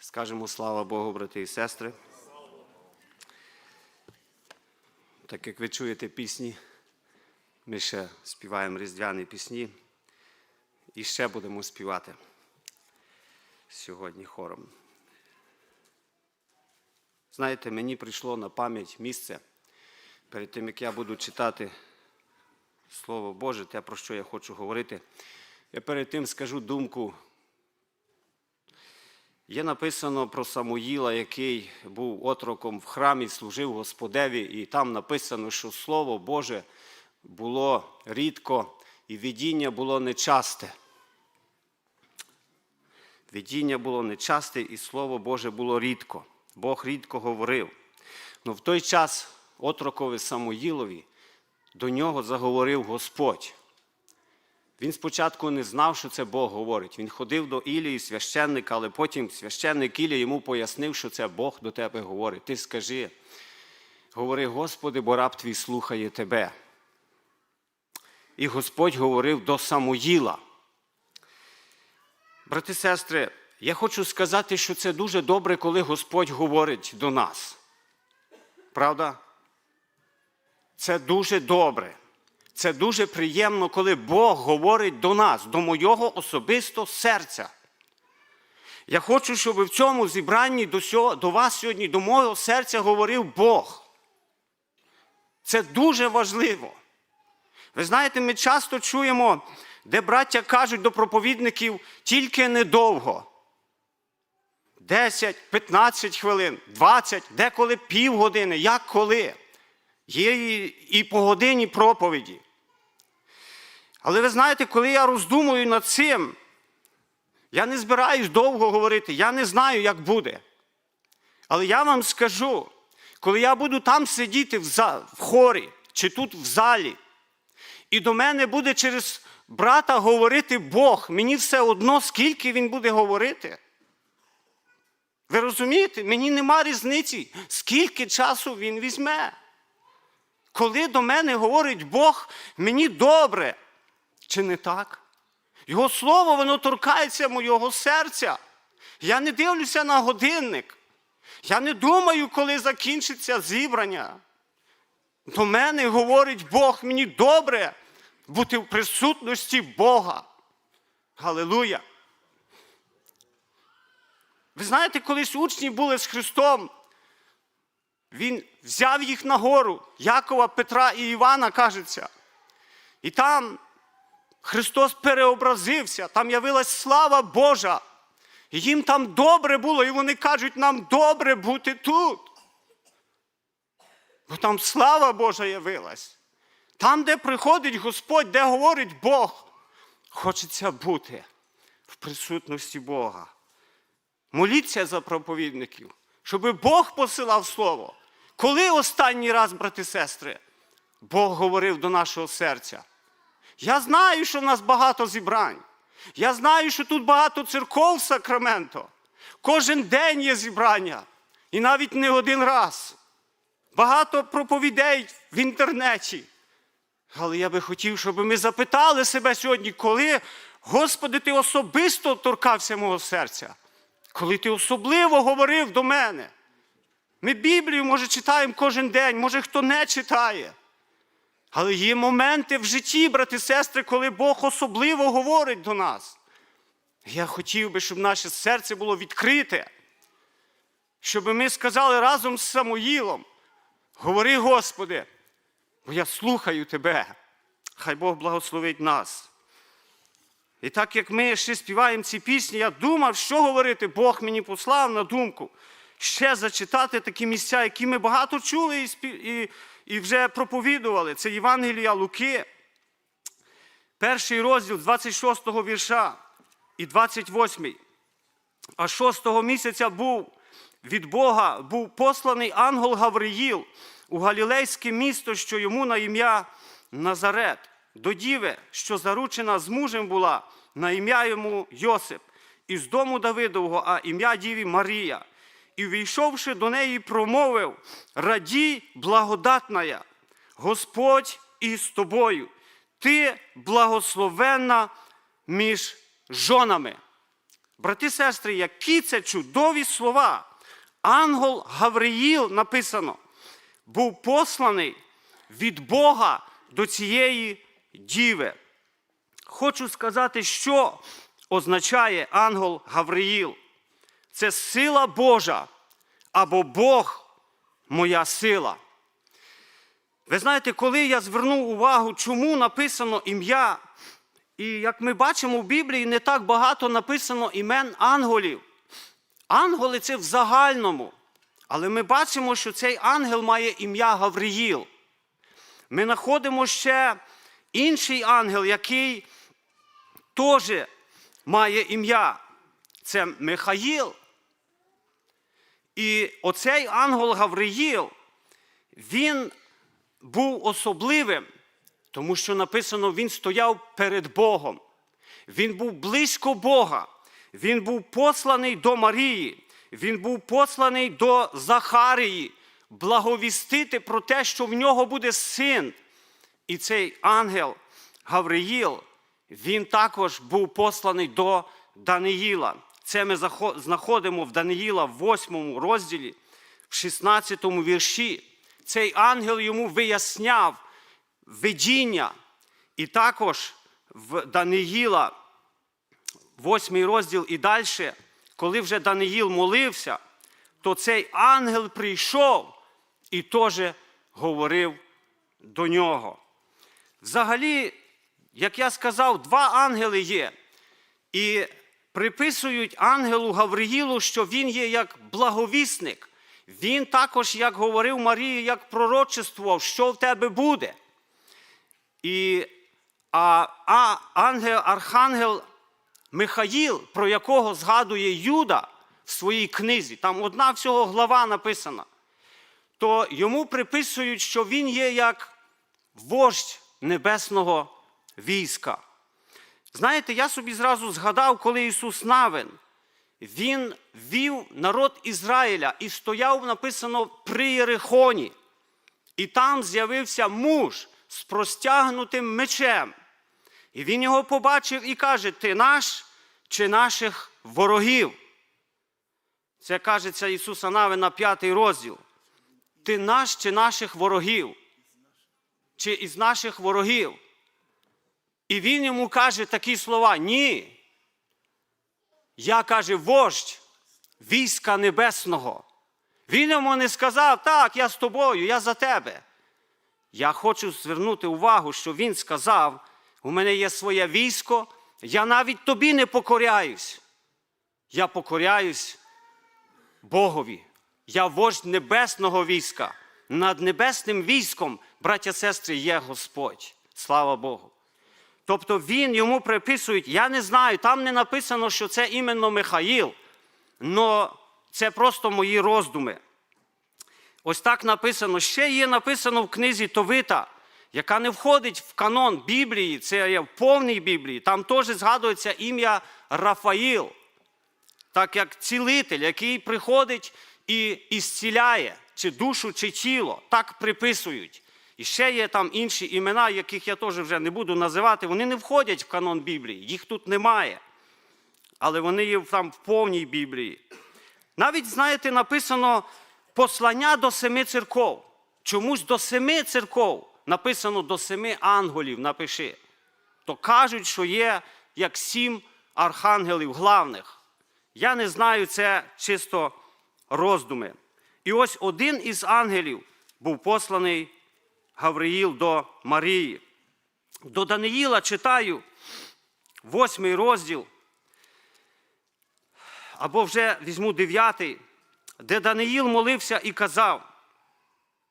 Скажемо слава Богу, брати і сестри. Так як ви чуєте пісні, ми ще співаємо різдвяні пісні і ще будемо співати сьогодні хором. Знаєте, мені прийшло на пам'ять місце перед тим, як я буду читати Слово Боже, те, про що я хочу говорити. Я перед тим скажу думку. Є написано про Самуїла, який був отроком в храмі, служив Господеві, і там написано, що Слово Боже було рідко і видіння було нечасте. Видіння було нечасте, і Слово Боже було рідко. Бог рідко говорив. Но в той час отрокові Самуїлові до нього заговорив Господь. Він спочатку не знав, що це Бог говорить. Він ходив до Ілії, священника, але потім священник Ілія йому пояснив, що це Бог до тебе говорить. Ти скажи, говори, Господи, бо раб твій слухає тебе. І Господь говорив до Самуїла. Брати сестри, я хочу сказати, що це дуже добре, коли Господь говорить до нас. Правда? Це дуже добре. Це дуже приємно, коли Бог говорить до нас, до мого особисто серця. Я хочу, щоб в цьому зібранні до, сього, до вас сьогодні, до мого серця говорив Бог. Це дуже важливо. Ви знаєте, ми часто чуємо, де браття кажуть до проповідників тільки недовго. 10, 15 хвилин, 20, деколи півгодини, як коли. Є і по годині проповіді. Але ви знаєте, коли я роздумую над цим, я не збираюсь довго говорити, я не знаю, як буде. Але я вам скажу, коли я буду там сидіти в, за, в хорі чи тут в залі, і до мене буде через брата говорити Бог, мені все одно, скільки він буде говорити. Ви розумієте, мені нема різниці, скільки часу він візьме. Коли до мене говорить Бог, мені добре. Чи не так? Його слово, воно торкається моєго серця. Я не дивлюся на годинник. Я не думаю, коли закінчиться зібрання. До мене говорить Бог, мені добре бути в присутності Бога. Галилуя! Ви знаєте, колись учні були з Христом. Він взяв їх на гору, Якова, Петра і Івана, кажеться. І там Христос переобразився, там явилась слава Божа. Їм там добре було, і вони кажуть, нам добре бути тут. Бо там слава Божа явилась. Там, де приходить Господь, де говорить Бог, хочеться бути в присутності Бога. Моліться за проповідників, щоб Бог посилав слово. Коли останній раз, брати і сестри, Бог говорив до нашого серця? Я знаю, що в нас багато зібрань. Я знаю, що тут багато церков Сакраменто. Кожен день є зібрання. І навіть не один раз. Багато проповідей в інтернеті. Але я би хотів, щоб ми запитали себе сьогодні, коли, Господи, Ти особисто торкався мого серця, коли Ти особливо говорив до мене. Ми Біблію, може, читаємо кожен день, може хто не читає. Але є моменти в житті, брати і сестри, коли Бог особливо говорить до нас. Я хотів би, щоб наше серце було відкрите, щоб ми сказали разом з Самуїлом: говори, Господи, бо я слухаю Тебе. Хай Бог благословить нас. І так як ми ще співаємо ці пісні, я думав, що говорити, Бог мені послав на думку ще зачитати такі місця, які ми багато чули і, спів... і вже проповідували. Це Євангелія Луки, перший розділ 26-го вірша і 28. А шостого місяця був від Бога був посланий ангел Гавриїл у Галілейське місто, що йому на ім'я Назарет, до діви, що заручена з мужем була, на ім'я йому Йосип, із дому Давидового, а ім'я діві Марія і, війшовши до неї, промовив: Радій, благодатная, Господь із тобою, ти благословенна між жонами. Брати сестри, які це чудові слова. Ангел Гавриїл написано, був посланий від Бога до цієї діви. Хочу сказати, що означає ангел Гавриїл. Це сила Божа або Бог моя сила. Ви знаєте, коли я звернув увагу, чому написано ім'я, і як ми бачимо в Біблії, не так багато написано імен ангелів. Ангели це в загальному. Але ми бачимо, що цей ангел має ім'я Гавриїл. Ми знаходимо ще інший ангел, який теж має ім'я. Це Михаїл. І оцей ангел Гавриїл, він був особливим, тому що написано, він стояв перед Богом. Він був близько Бога. Він був посланий до Марії. Він був посланий до Захарії, благовістити про те, що в нього буде син. І цей ангел Гавриїл, він також був посланий до Даниїла. Це ми знаходимо в Даниїла в 8 розділі, в 16 вірші. Цей ангел йому виясняв видіння. І також в Даниїла, 8 розділ і далі, коли вже Даниїл молився, то цей ангел прийшов і теж говорив до нього. Взагалі, як я сказав, два ангели є. І приписують ангелу Гавриїлу, що він є як благовісник. Він також, як говорив Марії, як пророчествував, що в тебе буде. І а, а ангел, архангел Михаїл, про якого згадує Юда в своїй книзі, там одна всього глава написана, то йому приписують, що він є як вождь небесного війська. Знаєте, я собі зразу згадав, коли Ісус Навин, Він вів народ Ізраїля і стояв, написано, при Єрихоні. І там з'явився муж з простягнутим мечем. І він його побачив і каже: Ти наш чи наших ворогів? Це кажеться Ісуса Навина, п'ятий розділ. Ти наш чи наших ворогів? Чи із наших ворогів? І він йому каже такі слова: Ні. Я каже, вождь війська небесного. Він йому не сказав, так, я з тобою, я за тебе. Я хочу звернути увагу, що він сказав: у мене є своє військо, я навіть тобі не покоряюсь. Я покоряюсь Богові. Я вождь небесного війська. Над небесним військом, браття сестри, є Господь. Слава Богу. Тобто він йому приписують, я не знаю, там не написано, що це іменно Михаїл, але це просто мої роздуми. Ось так написано. Ще є написано в книзі Товита, яка не входить в канон Біблії, це є в повній Біблії. Там теж згадується ім'я Рафаїл, так як цілитель, який приходить і ісціляє, чи душу, чи тіло. Так приписують. І ще є там інші імена, яких я теж вже не буду називати. Вони не входять в канон Біблії, їх тут немає. Але вони є там в повній Біблії. Навіть, знаєте, написано послання до семи церков. Чомусь до семи церков написано до семи ангелів, напиши. То кажуть, що є як сім архангелів главних. Я не знаю, це чисто роздуми. І ось один із ангелів був посланий Гавриїл до Марії. До Даниїла читаю восьмий розділ, або вже візьму дев'ятий, де Даниїл молився і казав,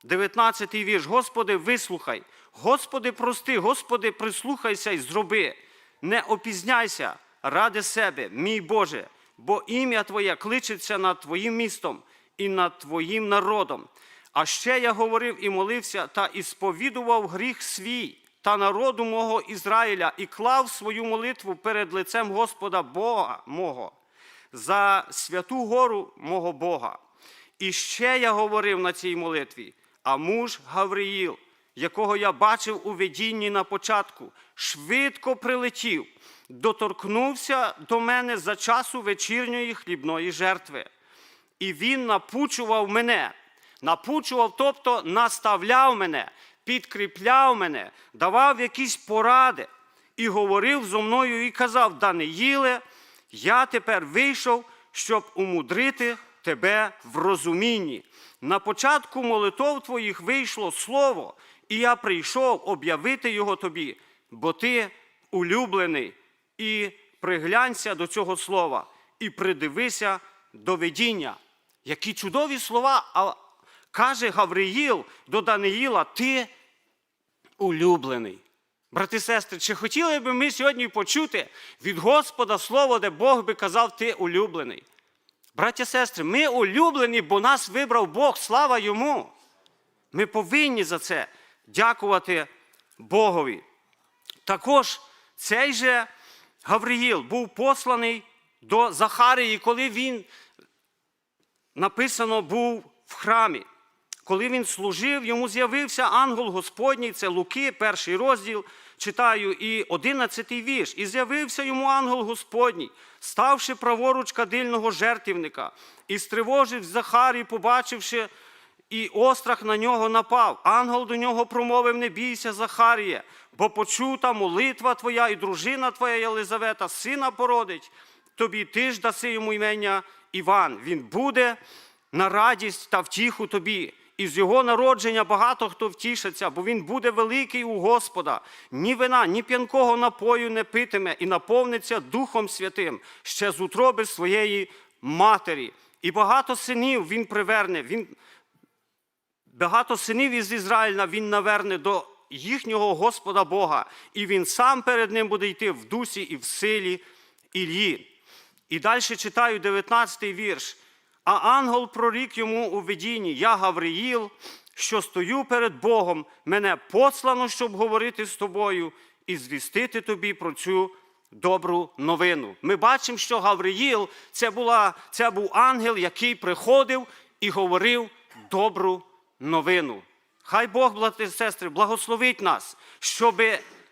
19-й вірш, Господи, вислухай, Господи, прости, Господи, прислухайся і зроби, не опізняйся ради себе, мій Боже, бо ім'я Твоє кличеться над Твоїм містом і над Твоїм народом. А ще я говорив і молився та і сповідував гріх свій та народу мого Ізраїля, і клав свою молитву перед лицем Господа Бога мого за святу гору мого Бога. І ще я говорив на цій молитві, а муж Гавриїл, якого я бачив у видінні на початку, швидко прилетів доторкнувся до мене за часу вечірньої хлібної жертви. І він напучував мене, напучував, тобто наставляв мене, підкріпляв мене, давав якісь поради і говорив зо мною і казав: Даниїле, я тепер вийшов, щоб умудрити тебе в розумінні. На початку молитов твоїх вийшло слово, і я прийшов об'явити його тобі, бо ти улюблений, і приглянься до цього слова, і придивися до видіння. Які чудові слова каже Гавриїл до Даниїла, ти улюблений. Брати і сестри, чи хотіли би ми сьогодні почути від Господа слово, де Бог би казав, ти улюблений? Браття і сестри, ми улюблені, бо нас вибрав Бог, слава йому. Ми повинні за це дякувати Богові. Також цей же Гавриїл був посланий до Захарії, коли він написано був в храмі. Коли він служив, йому з'явився ангел Господній, це Луки, перший розділ, читаю, і одинадцятий вірш. І з'явився йому ангел Господній, ставши праворуч кадильного жертівника, і стривожив Захарій, побачивши, і острах на нього напав. Ангел до нього промовив: Не бійся, Захаріє, бо почута молитва твоя і дружина твоя Єлизавета, сина породить. Тобі ти ж даси йому імення Іван. Він буде на радість та втіху тобі. І з його народження багато хто втішиться, бо він буде великий у Господа. Ні вина, ні п'янкого напою не питиме і наповниться Духом Святим ще з утроби своєї матері. І багато синів він приверне. Він багато синів із Ізраїля він наверне до їхнього Господа Бога, і він сам перед ним буде йти в дусі і в силі Іллі. І далі читаю 19 вірш. А ангел прорік йому у видінні, я Гавриїл, що стою перед Богом, мене послано, щоб говорити з тобою і звістити тобі про цю добру новину. Ми бачимо, що Гавриїл це, була, це був ангел, який приходив і говорив добру новину. Хай Бог, брати і сестри, благословить нас, щоб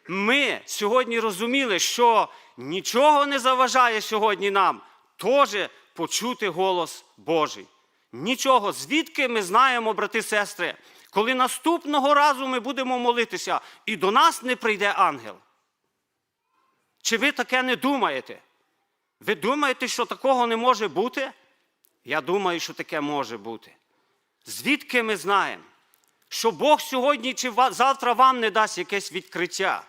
ми сьогодні розуміли, що нічого не заважає сьогодні нам теж почути голос Божий. Нічого, звідки ми знаємо, брати сестри, коли наступного разу ми будемо молитися, і до нас не прийде ангел. Чи ви таке не думаєте? Ви думаєте, що такого не може бути? Я думаю, що таке може бути. Звідки ми знаємо, що Бог сьогодні чи завтра вам не дасть якесь відкриття,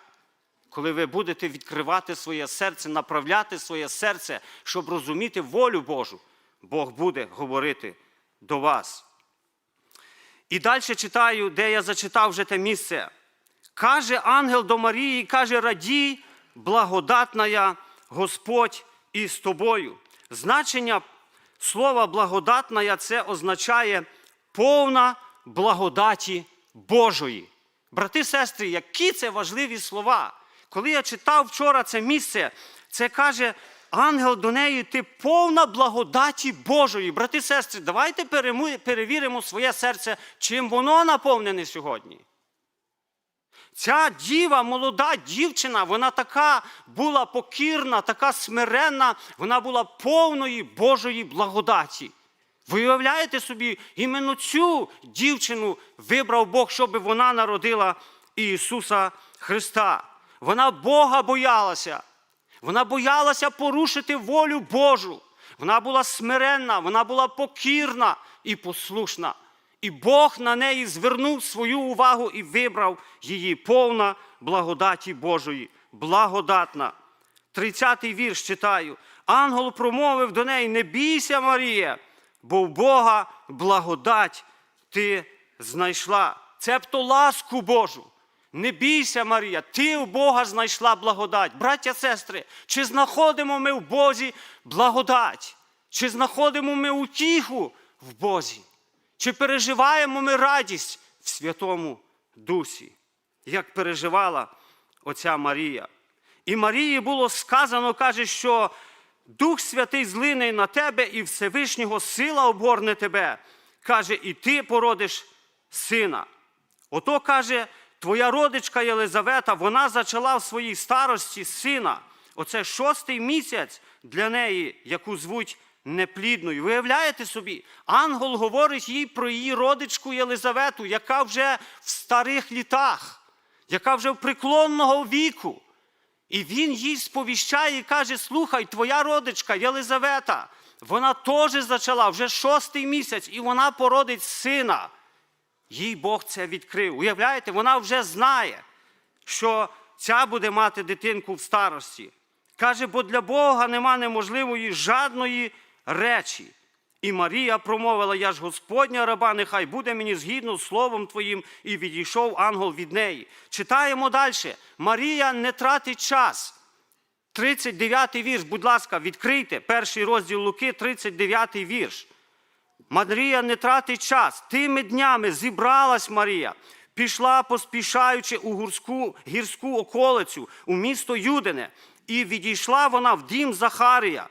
коли ви будете відкривати своє серце, направляти своє серце, щоб розуміти волю Божу, Бог буде говорити до вас. І далі читаю, де я зачитав вже те місце. Каже ангел до Марії, каже, радій, благодатна Господь із тобою. Значення слова благодатна це означає повна благодаті Божої. Брати, сестри, які це важливі слова. Коли я читав вчора це місце, це каже ангел до неї, ти повна благодаті Божої. Брати, сестри, давайте перевіримо своє серце, чим воно наповнене сьогодні. Ця діва, молода дівчина, вона така була покірна, така смиренна, вона була повної Божої благодаті. Ви уявляєте собі, іменно цю дівчину вибрав Бог, щоб вона народила Ісуса Христа. Вона Бога боялася. Вона боялася порушити волю Божу. Вона була смиренна, вона була покірна і послушна. І Бог на неї звернув свою увагу і вибрав її повна благодаті Божої, благодатна. 30-й вірш читаю. Ангел промовив до неї: Не бійся, Марія, бо в Бога благодать ти знайшла. Цебто ласку Божу. Не бійся, Марія, ти у Бога знайшла благодать. Браття, сестри, чи знаходимо ми в Бозі благодать? Чи знаходимо ми утіху в Бозі? Чи переживаємо ми радість в Святому Дусі, як переживала оця Марія? І Марії було сказано, каже, що Дух Святий злине на тебе, і Всевишнього сила обгорне тебе. Каже, і ти породиш сина. Ото каже, твоя родичка Єлизавета, вона зачала в своїй старості сина. Оце шостий місяць для неї, яку звуть неплідною. Виявляєте собі, ангел говорить їй про її родичку Єлизавету, яка вже в старих літах, яка вже в преклонного віку. І він їй сповіщає і каже: слухай, твоя родичка Єлизавета, вона теж зачала вже шостий місяць, і вона породить сина. Їй Бог це відкрив. Уявляєте, вона вже знає, що ця буде мати дитинку в старості. Каже, бо для Бога нема неможливої жадної речі. І Марія промовила: Я ж Господня раба, нехай буде мені згідно з словом Твоїм, і відійшов ангел від неї. Читаємо далі. Марія не тратить час. 39-й вірш, будь ласка, відкрийте перший розділ Луки, 39-й вірш. Марія не тратить час. Тими днями зібралась Марія, пішла, поспішаючи у гірську, гірську околицю, у місто Юдине, і відійшла вона в дім Захарія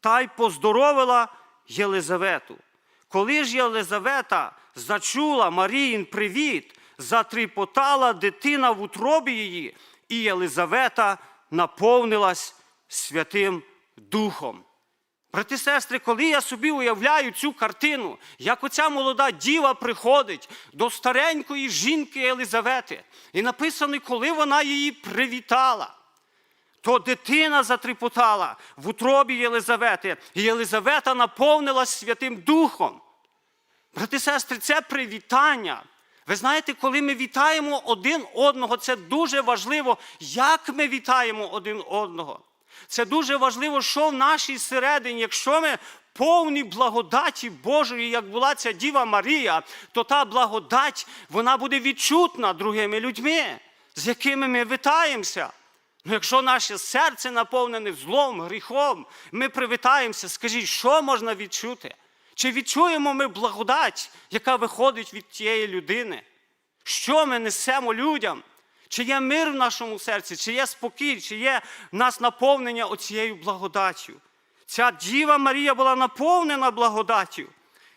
та й поздоровила Єлизавету. Коли ж Єлизавета зачула Маріїн привіт, затріпотала дитина в утробі її, і Єлизавета наповнилась Святим Духом. Брати сестри, коли я собі уявляю цю картину, як оця молода діва приходить до старенької жінки Єлизавети, і написано, коли вона її привітала, то дитина затріпотала в утробі Єлизавети, і Єлизавета наповнилась Святим Духом. Брати сестри, це привітання. Ви знаєте, коли ми вітаємо один одного, це дуже важливо, як ми вітаємо один одного. Це дуже важливо, що в нашій середині, якщо ми повні благодаті Божої, як була ця Діва Марія, то та благодать вона буде відчутна другими людьми, з якими ми вітаємося. Ну, якщо наше серце наповнене злом, гріхом, ми привітаємося, скажіть, що можна відчути? Чи відчуємо ми благодать, яка виходить від тієї людини? Що ми несемо людям? Чи є мир в нашому серці, чи є спокій, чи є в нас наповнення оцією благодаттю? Ця Діва Марія була наповнена благодаттю,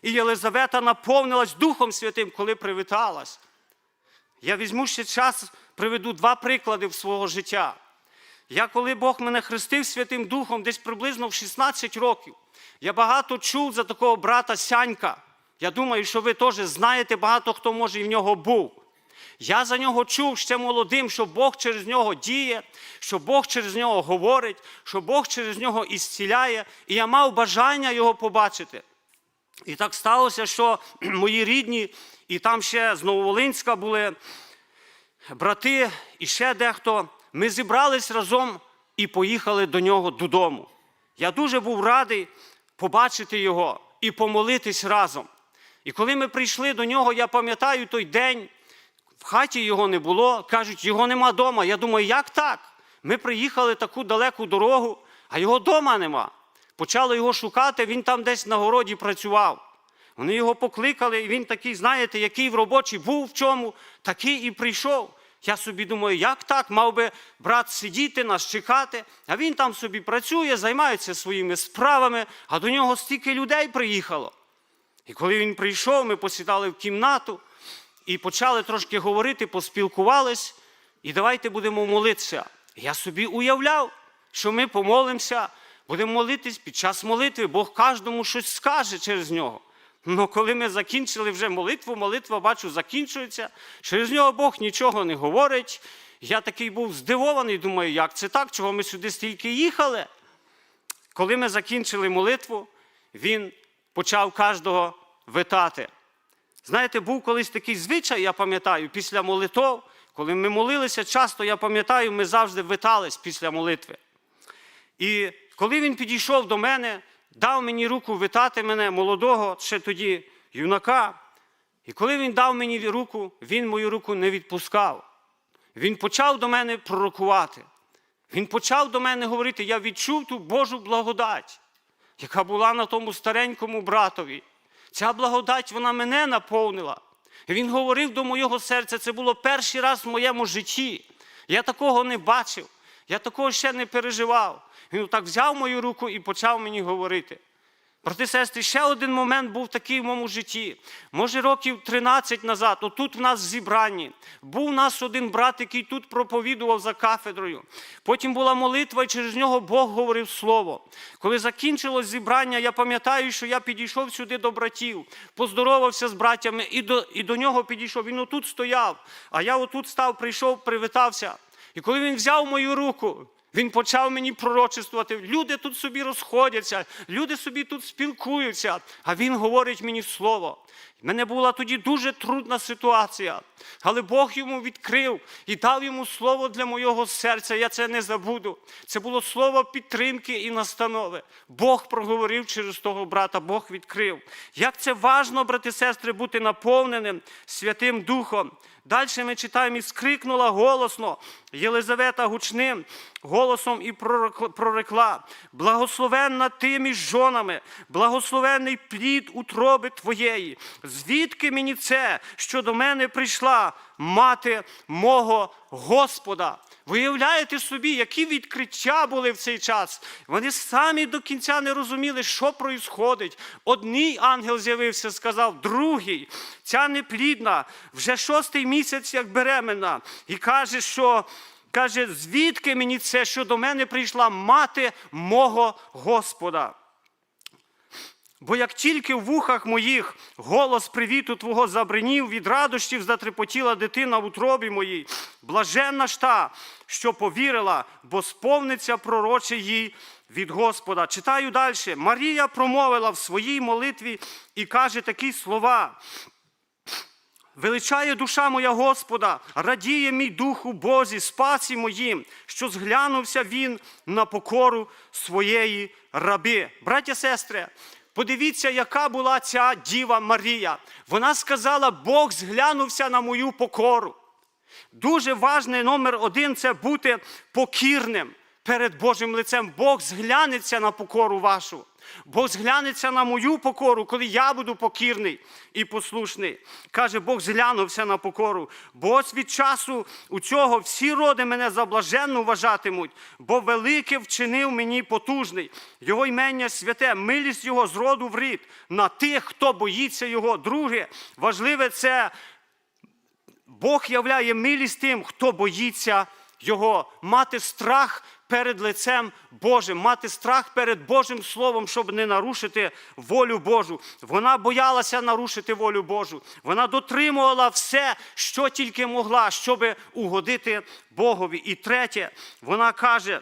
і Єлизавета наповнилась Духом Святим, коли привіталась. Я візьму ще час, приведу два приклади в свого життя. Я, коли Бог мене хрестив Святим Духом, десь приблизно в 16 років, я багато чув за такого брата Сянька. Я думаю, що ви теж знаєте, багато хто може і в нього був. Я за нього чув ще молодим, що Бог через нього діє, що Бог через нього говорить, що Бог через нього ісціляє, і я мав бажання його побачити. І так сталося, що мої рідні, і там ще з Нововолинська були брати і ще дехто. Ми зібрались разом і поїхали до нього додому. Я дуже був радий побачити його і помолитись разом. І коли ми прийшли до нього, я пам'ятаю той день, в хаті його не було, кажуть, його нема вдома. Я думаю, як так? Ми приїхали таку далеку дорогу, а його вдома нема. Почали його шукати, він там десь на городі працював. Вони його покликали, і він такий, знаєте, який в робочі був в чому, такий і прийшов. Я собі думаю, як так? Мав би брат сидіти, нас чекати, а він там собі працює, займається своїми справами, а до нього стільки людей приїхало. І коли він прийшов, ми посідали в кімнату і почали трошки говорити, поспілкувались, і давайте будемо молитися. Я собі уявляв, що ми помолимося, будемо молитись під час молитви, Бог кожному щось скаже через нього. Ну, коли ми закінчили вже молитву, молитва, бачу, закінчується, через нього Бог нічого не говорить. Я такий був здивований, думаю, як це так, чого ми сюди стільки їхали. Коли ми закінчили молитву, він почав кожного витати. Знаєте, був колись такий звичай, я пам'ятаю, після молитов, коли ми молилися, часто я пам'ятаю, ми завжди витались після молитви. І коли він підійшов до мене, дав мені руку витати мене, молодого, ще тоді юнака. І коли він дав мені руку, він мою руку не відпускав. Він почав до мене пророкувати. Він почав до мене говорити, я відчув ту Божу благодать, яка була на тому старенькому братові. Ця благодать вона мене наповнила. Він говорив до моєго серця, це було перший раз в моєму житті. Я такого не бачив, я такого ще не переживав. Він так взяв мою руку і почав мені говорити. Брати сестри, ще один момент був такий в моєму житті. Може, років 13 назад, отут в нас в зібранні, був у нас один брат, який тут проповідував за кафедрою. Потім була молитва, і через нього Бог говорив слово. Коли закінчилось зібрання, я пам'ятаю, що я підійшов сюди до братів, поздоровався з братями і до, і до нього підійшов. Він отут стояв, а я отут став, прийшов, привітався. І коли він взяв мою руку, він почав мені пророчествувати. Люди тут собі розходяться, люди собі тут спілкуються, а він говорить мені слово. В мене була тоді дуже трудна ситуація, але Бог йому відкрив і дав йому слово для моєго серця. Я це не забуду. Це було слово підтримки і настанови. Бог проговорив через того брата, Бог відкрив. Як це важно, брати і сестри, бути наповненим Святим Духом. Далі ми читаємо, і скрикнула голосно Єлизавета гучним голосом і прорекла: благословенна ти між жонами, благословенний плід утроби твоєї. Звідки мені це, що до мене прийшла мати мого Господа? Виявляєте собі, які відкриття були в цей час. Вони самі до кінця не розуміли, що проїсходить. Одній ангел з'явився, сказав, другий, ця неплідна, вже шостий місяць, як беременна, і каже, що. Каже, звідки мені це, що до мене прийшла мати мого Господа? Бо як тільки в вухах моїх голос привіту Твого забринів, від радощів затрепотіла дитина в утробі моїй, блаженна ж та, що повірила, бо сповниться пророче їй від Господа. Читаю далі. Марія промовила в своїй молитві і каже такі слова. Величає душа моя Господа, радіє мій дух у Бозі, спасі моїм, що зглянувся він на покору своєї раби. Браття, сестри, подивіться, яка була ця діва Марія. Вона сказала, Бог зглянувся на мою покору. Дуже важний номер один це бути покірним перед Божим лицем. Бог зглянеться на покору вашу. Бог зглянеться на мою покору, коли я буду покірний і послушний. Каже, Бог зглянувся на покору. Бо від часу у цього всі роди мене за блаженну вважатимуть, бо велике вчинив мені потужний. Його ймення святе, милість його з роду в рід на тих, хто боїться його. Друге, важливе це Бог являє милість тим, хто боїться Його, мати страх перед лицем Божим, мати страх перед Божим Словом, щоб не нарушити волю Божу. Вона боялася нарушити волю Божу. Вона дотримувала все, що тільки могла, щоб угодити Богові. І третє, вона каже.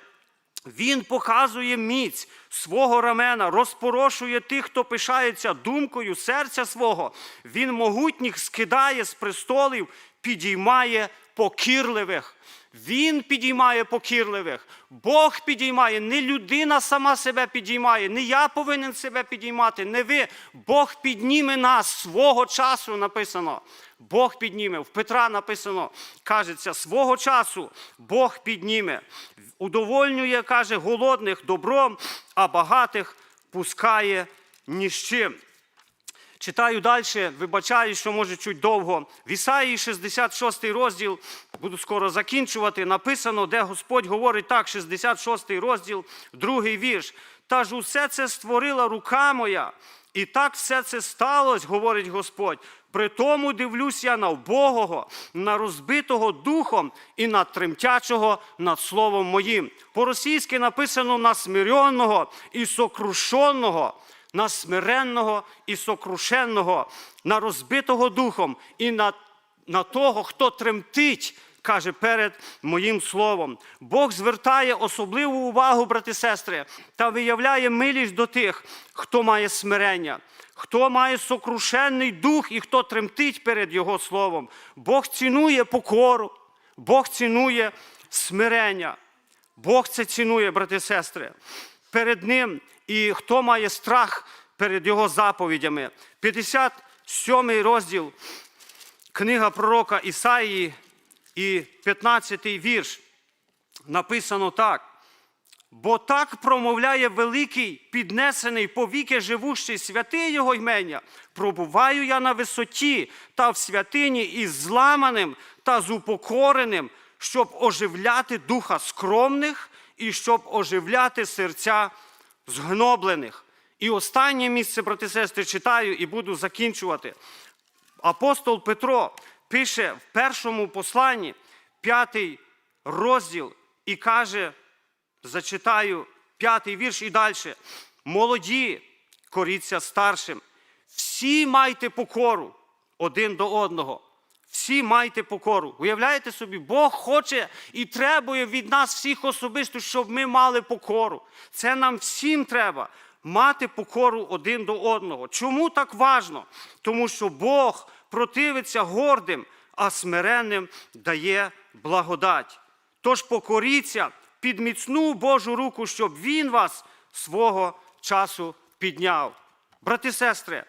Він показує міць свого рамена, розпорошує тих, хто пишається думкою серця свого. Він могутніх скидає з престолів, підіймає покірливих. Він підіймає покірливих. Бог підіймає, не людина сама себе підіймає, не я повинен себе підіймати, не ви. Бог підніме нас свого часу написано. Бог підніме. В Петра написано, кажеться, свого часу Бог підніме. Удовольнює, каже, голодних добром, а багатих пускає ні з чим. Читаю далі, вибачаю, що може чуть довго. В Ісаїї 66 розділ, буду скоро закінчувати, написано, де Господь говорить так, 66 розділ, другий вірш. Та ж усе це створила рука моя, і так все це сталося, говорить Господь. При тому дивлюсь я на вбогого, на розбитого духом і на тремтячого над словом моїм. По-російськи написано на смиренного і сокрушеного на смиренного і сокрушенного, на розбитого духом і на, на того, хто тремтить, каже перед моїм словом. Бог звертає особливу увагу, брати і сестри, та виявляє милість до тих, хто має смирення. Хто має сокрушенний дух і хто тремтить перед Його словом. Бог цінує покору, Бог цінує смирення. Бог це цінує, брати і сестри. Перед Ним і хто має страх перед Його заповідями. 57 розділ книга пророка Ісаїї і 15 вірш написано так. Бо так промовляє великий, піднесений повіки живущий святий Його ймення. Пробуваю я на висоті та в святині із зламаним та з упокореним, щоб оживляти духа скромних і щоб оживляти серця згноблених. І останнє місце, брати сестри, читаю і буду закінчувати. Апостол Петро пише в першому посланні, п'ятий розділ, і каже, зачитаю п'ятий вірш і далі. Молоді, коріться старшим, всі майте покору один до одного. Всі майте покору. Уявляєте собі, Бог хоче і требує від нас всіх особисто, щоб ми мали покору. Це нам всім треба мати покору один до одного. Чому так важно? Тому що Бог противиться гордим, а смиренним дає благодать. Тож покоріться під міцну Божу руку, щоб Він вас свого часу підняв. Брати сестри,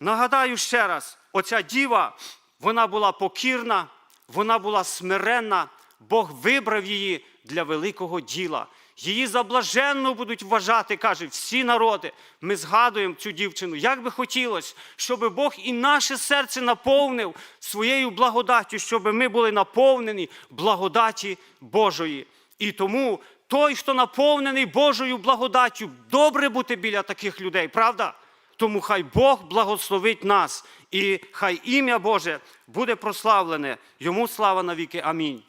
нагадаю ще раз: оця діва, вона була покірна, вона була смиренна, Бог вибрав її для великого діла. Її за блаженну будуть вважати, каже, всі народи. Ми згадуємо цю дівчину. Як би хотілося, щоб Бог і наше серце наповнив своєю благодаттю, щоб ми були наповнені благодаті Божої. І тому той, хто наповнений Божою благодаттю, добре бути біля таких людей, правда? Тому хай Бог благословить нас, і хай ім'я Боже буде прославлене. Йому слава навіки. Амінь.